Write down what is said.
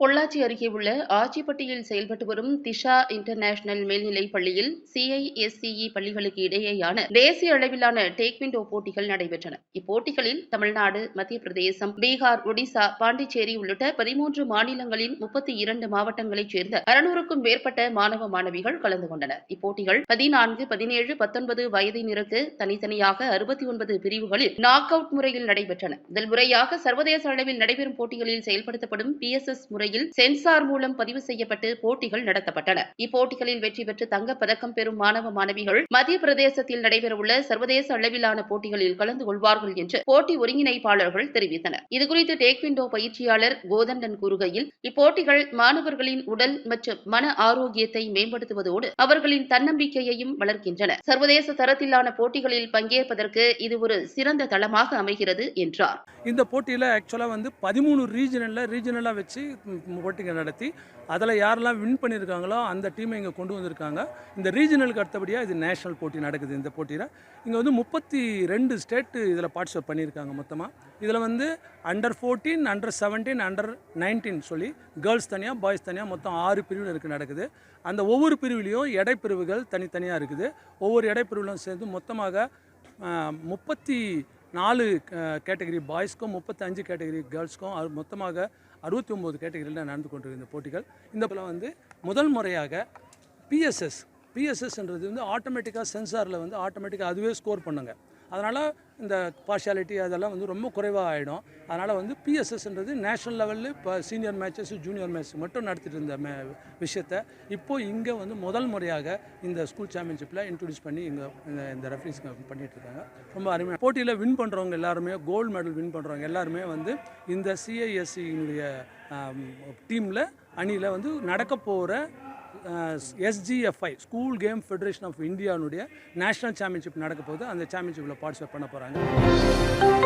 பொள்ளாச்சி அருகே உள்ள ஆச்சிப்பட்டியில் செயல்பட்டு வரும் திஷா இன்டர்நேஷனல் மேல்நிலைப் பள்ளியில் சிஐஎஸ்சிஇ பள்ளிகளுக்கு இடையேயான தேசிய அளவிலான டேக்விண்டோ போட்டிகள் நடைபெற்றன. இப்போட்டிகளில் தமிழ்நாடு மத்திய பிரதேசம் பீகார் ஒடிசா பாண்டிச்சேரி உள்ளிட்ட பதிமூன்று மாநிலங்களின் முப்பத்தி இரண்டு மாவட்டங்களைச் சேர்ந்த அறுநூறுக்கும் மேற்பட்ட மாணவ மாணவிகள் கலந்து கொண்டனர். இப்போட்டிகள் பதினான்கு பதினேழு பத்தொன்பது வயதினருக்கு தனித்தனியாக அறுபத்தி ஒன்பது பிரிவுகளில் நாக் அவுட் முறையில் நடைபெற்றன. முதல் முறையாக சர்வதேச அளவில் நடைபெறும் போட்டிகளில் செயல்படுத்தப்படும் பி எஸ் எஸ் முறை முறையில் சென்சார் மூலம் பதிவு செய்யப்பட்டு போட்டிகள் நடத்தப்பட்டன. இப்போட்டிகளில் வெற்றி பெற்று தங்கப்பதக்கம் பெறும் மாணவ மாணவிகள் மத்திய பிரதேசத்தில் நடைபெறவுள்ள சர்வதேச அளவிலான போட்டிகளில் கலந்து கொள்வார்கள் என்று போட்டி ஒருங்கிணைப்பாளர்கள் தெரிவித்தனர். இதுகுறித்து டேக்விண்டோ பயிற்சியாளர் கோதண்டன் கூறுகையில் இப்போட்டிகள் மாணவர்களின் உடல் மற்றும் மன ஆரோக்கியத்தை மேம்படுத்துவதோடு அவர்களின் தன்னம்பிக்கையையும் வளர்க்கின்றன. சர்வதேச தரத்திலான போட்டிகளில் பங்கேற்பதற்கு இது ஒரு சிறந்த தளமாக அமைகிறது என்றார். இந்த போட்டியில் ஆக்சுவலாக வந்து பதிமூணு ரீஜனலில் ரீஜனலாக வச்சு போட்டிங்க போட்டிகள் நடத்தி அதில் யாரெல்லாம் வின் பண்ணியிருக்காங்களோ அந்த டீமை இங்கே கொண்டு வந்திருக்காங்க. இந்த ரீஜனலுக்கு அடுத்தபடியாக இது நேஷனல் போட்டி நடக்குது இந்த போட்டியில். இங்கே வந்து முப்பத்தி ரெண்டு ஸ்டேட்டு இதில் பார்ட்டிசிபேட் பண்ணியிருக்காங்க மொத்தமாக இதில் வந்து under fourteen under seventeen under nineteen சொல்லி கேர்ள்ஸ் தனியாக பாய்ஸ் தனியாக மொத்தம் ஆறு பிரிவினருக்கு நடக்குது. அந்த ஒவ்வொரு பிரிவிலையும் எடைப்பிரிவுகள் தனித்தனியாக இருக்குது. ஒவ்வொரு எடைப்பிரிவிலும் சேர்ந்து மொத்தமாக முப்பத்தி நாலு கேட்டகரி பாய்ஸ்க்கும் முப்பத்தஞ்சு கேட்டகரி கேர்ள்ஸ்க்கும் அது மொத்தமாக அறுபத்தி ஒம்பது கேட்டகரியில் நடந்து கொண்டிருக்கிற இந்த போட்டிகள். இந்த போல வந்து முதல் முறையாக பிஎஸ்எஸ் பிஎஸ்எஸ்ன்றது வந்து ஆட்டோமேட்டிக்காக சென்சாரில் வந்து ஆட்டோமேட்டிக்காக அதுவே ஸ்கோர் பண்ணுங்க. அதனால் இந்த பார்ஷியாலிட்டி அதெல்லாம் வந்து ரொம்ப குறைவாக ஆகிடும் அதனால் வந்து பிஎஸ்எஸ்ன்றது நேஷனல் லெவலில் இப்போ சீனியர் மேட்சஸ் ஜூனியர் மேட்ச் மட்டும் நடத்திட்டு இருந்த மே விஷயத்தை இப்போது இங்கே வந்து முதல் முறையாக இந்த ஸ்கூல் சாம்பியன்ஷிப்பில் இன்ட்ரடியூஸ் பண்ணி இங்கே இந்த இந்த ரெஃபரிஸ் பண்ணிகிட்ருக்காங்க ரொம்ப அருமையாக போட்டியில் வின் பண்ணுறவங்க எல்லாருமே கோல்டு மெடல் வின் பண்ணுறவங்க எல்லாருமே வந்து இந்த சிஐஎஸ்சியினுடைய டீமில் அணியில் வந்து நடக்க போகிற SGFI school game federation of இந்தியாவுடைய நேஷனல் சாம்பியன்ஷிப் நடக்க போகுது அந்த சாம்பியன்ஷிப்பில் பார்ட்டிசிபேட் பண்ண போகிறாங்க